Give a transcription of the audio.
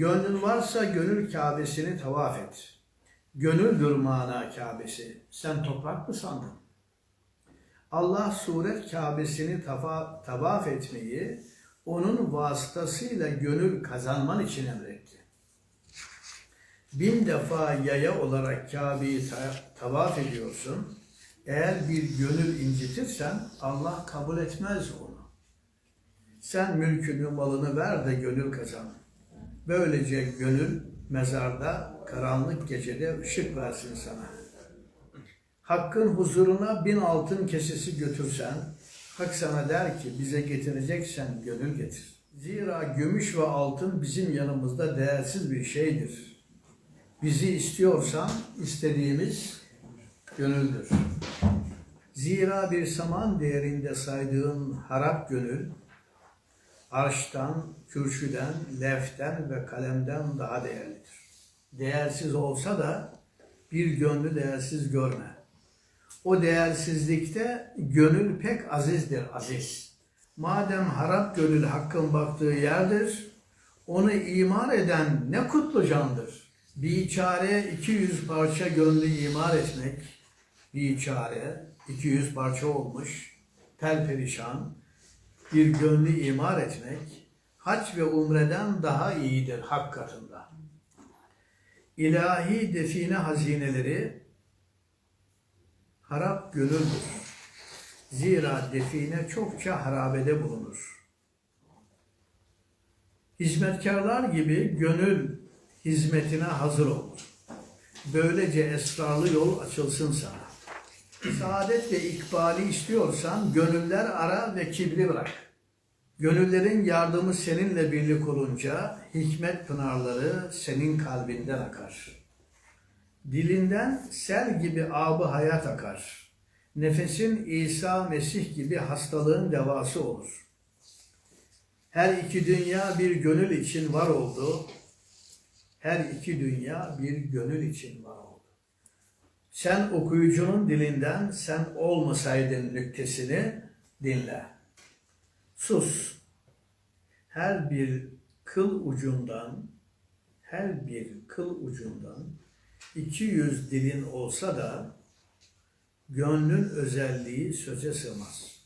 Gönlün varsa gönül Kabe'sini tavaf et. Gönüldür mana Kabe'si. Sen toprak mı sandın? Allah suret Kabe'sini tafa, tavaf etmeyi onun vasıtasıyla gönül kazanman için emretti. Bin defa yaya olarak Kabe'yi ta- tavaf ediyorsun. Eğer bir gönül incitirsen Allah kabul etmez onu. Sen mülkünü, malını ver de gönül kazan. Böylece gönül mezarda, karanlık gecede ışık versin sana. Hakkın huzuruna bin altın kesesi götürsen, Hak sana der ki bize getireceksen gönül getir. Zira gümüş ve altın bizim yanımızda değersiz bir şeydir. Bizi istiyorsan istediğimiz gönüldür. Zira bir saman değerinde saydığın harap gönül, arştan, kürsüden, leften ve kalemden daha değerlidir. Değersiz olsa da bir gönlü değersiz görme. O değersizlikte gönül pek azizdir, aziz. Madem harap gönül hakkın baktığı yerdir, onu imar eden ne kutlu candır. Biçare 200 parça gönlü imar etmek, biçare 200 parça olmuş, perperişan, bir gönlü imar etmek, hac ve umreden daha iyidir hak katında. İlahi define hazineleri harap gönüldür. Zira define çokça harabede bulunur. Hizmetkarlar gibi gönül hizmetine hazır ol. Böylece esrarlı yol açılsın sana. Saadet ve ikbali istiyorsan gönüller ara ve kibri bırak. Gönüllerin yardımı seninle birlik olunca hikmet pınarları senin kalbinden akar. Dilinden sel gibi abı hayat akar. Nefesin İsa Mesih gibi hastalığın devası olur. Her iki dünya bir gönül için var oldu. Her iki dünya bir gönül için var. Sen okuyucunun dilinden sen olmasaydın nüktesini dinle. Sus. Her bir kıl ucundan, her bir kıl ucundan 200 dilin olsa da gönlün özelliği söze sığmaz.